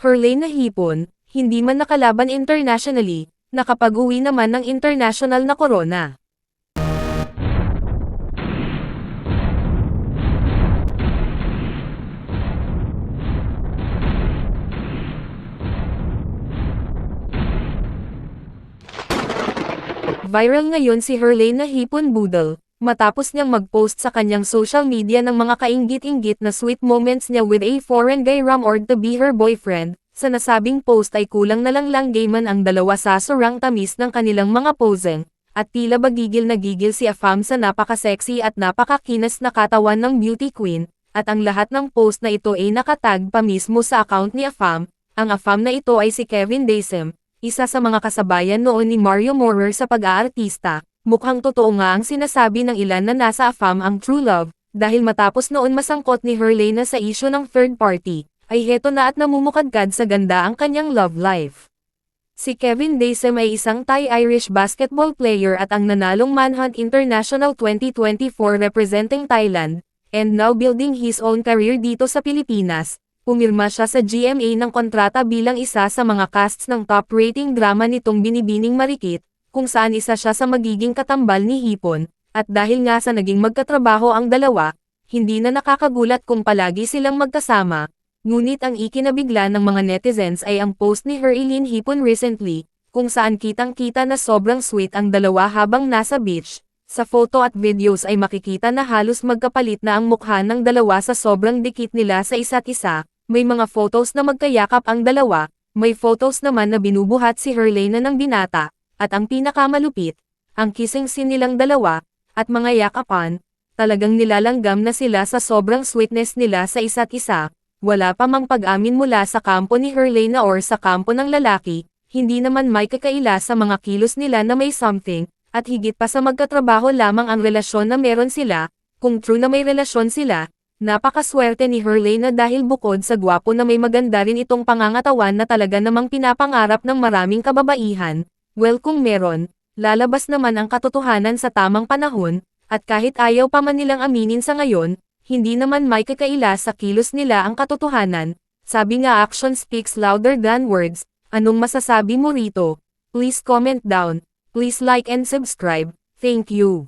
Hurley na hipon, hindi man nakalaban internationally, nakapag-uwi naman ng international na corona. Viral ngayon si Hurley na hipon boodle, matapos niyang mag-post sa kanyang social media ng mga kainggit-inggit na sweet moments niya with a foreign guy rumored to be her boyfriend. Sa nasabing post ay kulang na lang lang gayman ang dalawa sa surang tamis ng kanilang mga posing, at tila ba gigil na gigil si Afam sa napaka-sexy at napakakinas na katawan ng beauty queen, at ang lahat ng post na ito ay nakatag pa mismo sa account ni Afam, ang Afam na ito ay si Kevin Dasem, isa sa mga kasabayan noon ni Mario Morer sa pag-aartista, mukhang totoo nga ang sinasabi ng ilan na nasa AFAM ang true love, dahil matapos noon masangkot ni Hurley na sa isyo ng third party, ay heto na at namumukadkad sa ganda ang kanyang love life. Si Kevin Dasem ay isang Thai-Irish basketball player at ang nanalong Manhunt International 2024 representing Thailand, and now building his own career dito sa Pilipinas, Pumirma siya sa GMA ng kontrata bilang isa sa mga casts ng top-rating drama nitong Binibining Marikit, kung saan isa siya sa magiging katambal ni Hipon, at dahil nga sa naging magkatrabaho ang dalawa, hindi na nakakagulat kung palagi silang magkasama, ngunit ang ikinabigla ng mga netizens ay ang post ni Herlene Hipon recently, kung saan kitang-kita na sobrang sweet ang dalawa habang nasa beach, sa photo at videos ay makikita na halos magkapalit na ang mukha ng dalawa sa sobrang dikit nila sa isa't isa, may mga photos na magkayakap ang dalawa, may photos naman na binubuhat si Herlena ng binata, at ang pinakamalupit, ang kissing scene nilang dalawa, at mga yakapan, talagang nilalanggam na sila sa sobrang sweetness nila sa isa't isa, wala pa mang pag-amin mula sa kampo ni Herlena or sa kampo ng lalaki, hindi naman may kakaila sa mga kilos nila na may something, at higit pa sa magkatrabaho lamang ang relasyon na meron sila, kung true na may relasyon sila, Napakaswerte ni Herlena dahil bukod sa gwapo na may maganda rin itong pangangatawan na talaga namang pinapangarap ng maraming kababaihan, well kung meron, lalabas naman ang katotohanan sa tamang panahon, at kahit ayaw pa man nilang aminin sa ngayon, hindi naman may kakaila sa kilos nila ang katotohanan, sabi nga action speaks louder than words, anong masasabi mo rito? Please comment down, please like and subscribe, thank you.